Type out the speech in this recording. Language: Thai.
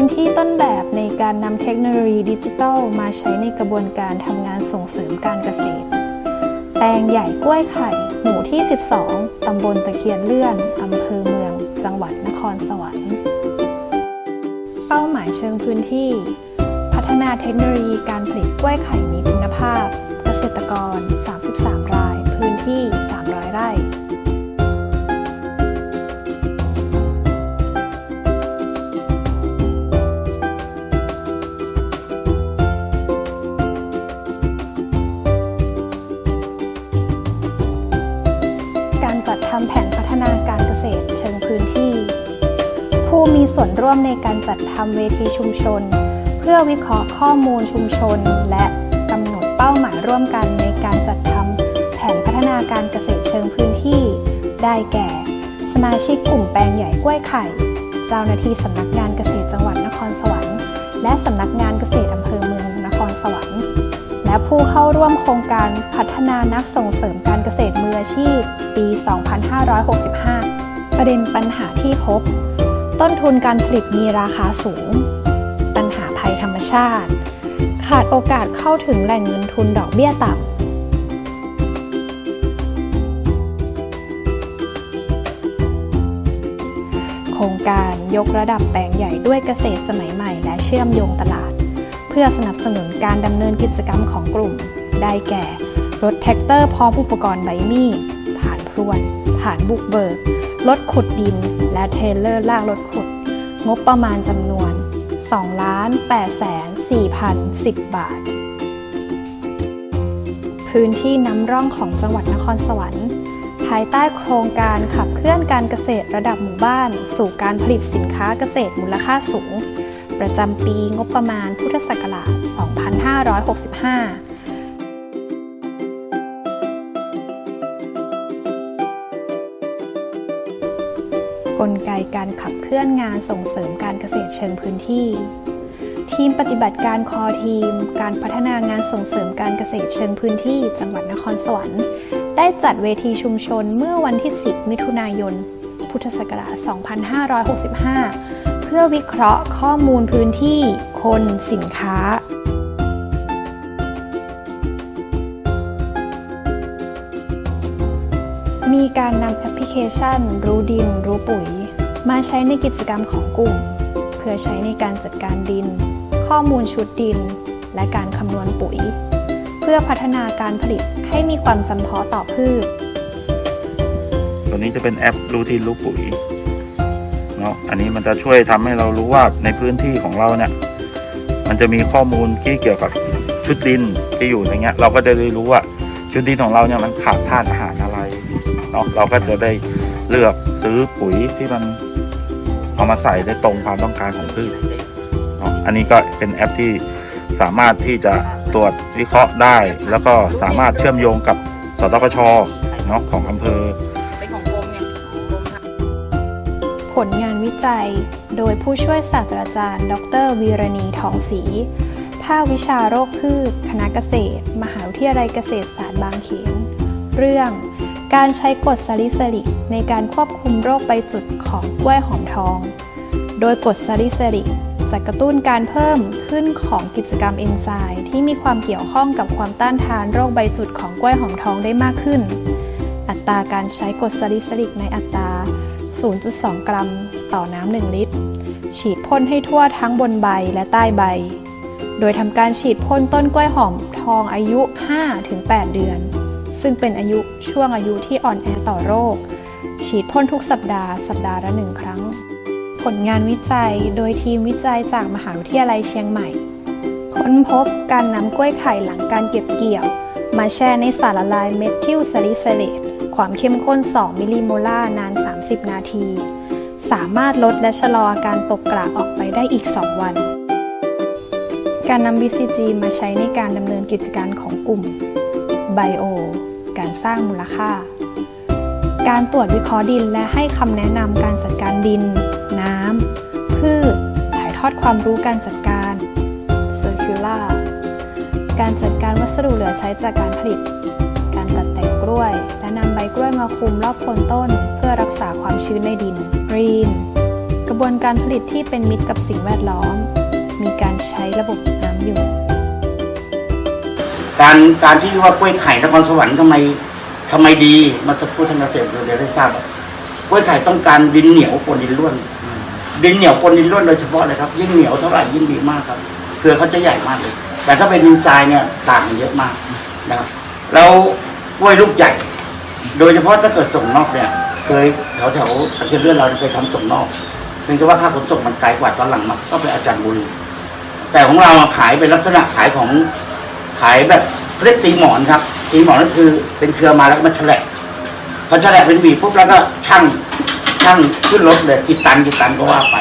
พื้นที่ต้นแบบในการนำเทคโนโลยีดิจิทัลมาใช้ในกระบวนการทำงานส่งเสริมการเกษตร แปลงใหญ่กล้วยไข่ หมู่ที่ 12 ตำบลตะเคียนเลื่อน อำเภอเมือง จังหวัดนครสวรรค์ เป้าหมายเชิงพื้นที่ พัฒนาเทคโนโลยีการผลิตกล้วยไข่มีคุณภาพ เกษตรกร 33 ราย พื้นที่ ดทำแผนพัฒนาการเกษตรเชิงพื้นที่ ผู้มีส่วนร่วมในการจัดทำเวทีชุมชน เพื่อวิเคราะห์ข้อมูลชุมชน และกำหนดเป้าหมายร่วมกันในการจัดทำแผนพัฒนาการเกษตรเชิงพื้นที่ ได้แก่ สมาชิกกลุ่มแปลงใหญ่กล้วยไข่ เจ้าหน้าที่สำนักงานเกษตรจังหวัดนครสวรรค์ และสำนักงานเกษตรอำเภอเมือง ผู้เข้าร่วมโครงการพัฒนานักส่งเสริมการเกษตรมืออาชีพ ปี 2565 ประเด็นปัญหาที่พบ ต้นทุนการผลิตมีราคาสูง ปัญหาภัยธรรมชาติ ขาดโอกาสเข้าถึงแหล่งเงินทุนดอกเบี้ยต่ำโครงการยกระดับแปลงใหญ่ด้วยเกษตรสมัยใหม่และเชื่อมโยงตลาด พื่อสนับสนุนการดำเนินกิจกรรมของกลุ่ม ได้แก่ รถแท็กเตอร์พร้อมอุปกรณ์ใบมีดผ่านพรวน ผ่านบุกเบิก รถขุดดิน และเทเลอร์ลากรถขุด งบประมาณจำนวน 2 8 4 0 1 0 บาท พื้นที่น้ำร่องของจังหวัดนครสวรรค์ภายใต้โครงการขับเคลื่อนการเกษตรระดับหมู่บ้าน สู่การผลิตสินค้าเกษตรมูลค่าสูง ประจำปีงบประมาณพุทธศักราช 2565กลไกการขับเคลื่อนงานส่งเสริมการเกษตรเชิงพื้นที่ ทีมปฏิบัติการคอทีม การพัฒนางานส่งเสริมการเกษตรเชิงพื้นที่ จังหวัดนครสวรรค์ได้จัดเวทีชุมชนเมื่อวันที่ 10 มิถุนายน พุทธศักราช 2565 พื่อวิเคราะห์ข้อมูลพื้นที่ คน สินค้า มีการนำแอปพลิเคชัน รู้ดิน รู้ปุ๋ย มาใช้ในกิจกรรมของกลุ่ม เพื่อใช้ในการจัดการดิน ข้อมูลชุดดิน และการคำนวณปุ๋ย เพื่อพัฒนาการผลิตให้มีความจำเพาะต่อพืชตัวนี้จะเป็นแอปรู้ดินรู้ปุ๋ย เนาะอันนี้มันจะช่วยทำให้เรารู้ว่าในพื้นที่ของเราเนี่ย มันจะมีข้อมูลที่เกี่ยวกับชุดดินที่อยู่ในเงี้ย เราก็จะได้รู้ว่าชุดดินของเราเนี่ยมันขาดธาตุอาหารอะไรเนาะเราก็จะได้เลือกซื้อปุ๋ยที่มันเอามาใส่ได้ตรงความต้องการของพืชเนาะอันนี้ก็เป็นแอปที่สามารถที่จะตรวจวิเคราะห์ได้ แล้วก็สามารถเชื่อมโยงกับสตปชเนาะของอำเภอ ผลงานวิจัย โดยผู้ช่วยศาสตราจารย์ ดรวีรณีทองศรีภาควิชาโรคพืช คณะเกษตร มหาวิทยาลัยเกษตรศาสตร์บางเขน เรื่องการใช้กรดซาลิซิลิกในการควบคุมโรคใบจุดของกล้วยหอมทอง โดยกรดซาลิซิลิกจะกระตุ้นการเพิ่มขึ้นของกิจกรรมเอนไซม์ที่มีความเกี่ยวข้องกับความต้านทานโรคใบจุดของกล้วยหอมทองได้มากขึ้น อัตราการใช้กรดซาลิซิลิกในอัตรา 0.2 กรัม ต่อน้ำ 1 ลิตร ฉีดพ่นให้ทั่วทั้งบนใบและใต้ใบ โดยทำการฉีดพ่นต้นกล้วยหอมทองอายุ 5-8 เดือน ซึ่งเป็นอายุช่วงอายุที่อ่อนแอต่อโรค ฉีดพ่นทุกสัปดาห์สัปดาห์ละหนึ่งครั้ง ผลงานวิจัยโดยทีมวิจัยจากมหาวิทยาลัยเชียงใหม่ ค้นพบการนำกล้วยไข่หลังการเก็บเกี่ยว มาแช่ในสารละลายเมทิลซาลิซิเลตความเข้มข้น 2 มิลลิโมลาร์นาน 3 30 นาที สามารถลดและชะลออาการตกกระออกไปได้อีก 2 วัน การนำ BCG มาใช้ในการดำเนินกิจการของกลุ่ม Bio การสร้างมูลค่า การตรวจวิเคราะห์ดินและให้คำแนะนำการจัดการดิน น้ำ พืช ถ่ายทอดความรู้การจัดการ Circular การจัดการวัสดุเหลือใช้จากการผลิต การตัดแต่งกล้วย ใบกล้วยมาคลุมรอบโคนต้น เพื่อรักษาความชื้นในดิน Green กระบวนการผลิตที่เป็นมิตรกับสิ่งแวดล้อม มีการใช้ระบบน้ำอยู่การการที่ว่ากล้วยไข่นครสวรรค์ทำไมทำไมดีมาสักครู่ทางเกษตรเราเดี๋ยวได้ทราบกล้วยไข่ต้องการดินเหนียวปนดินร่วน ดินเหนียวปนดินร่วนโดยเฉพาะเลยครับ ยิ่งเหนียวเท่าไหร่ยิ่งดีมากครับเครือเขาจะใหญ่มากเลย แต่ถ้าเป็นดินทรายเนี่ยต่างเยอะมากนะครับแล้วกล้วยลูกใหญ่ โดยเฉพาะถ้าเกิดส่งนอกเนี่ยเคยแถวแถวประเทศเลื่อนเราเคยทำส่งนอกเพียงแต่ว่าค่าขนส่งมันไกลกว่าตอนหลังมาก็ไปอาจารย์บุรี แต่ของเราขายเป็นลักษณะขายของขายแบบเรียกตีหมอนครับ ตีหมอนนั่นคือเป็นเครือมาแล้วก็มาแฉลกพอแฉลกเป็นหวีปุ๊บแล้วก็ช่างช่างขึ้นรถเลยกี่ตันกี่ตันก็ว่าไป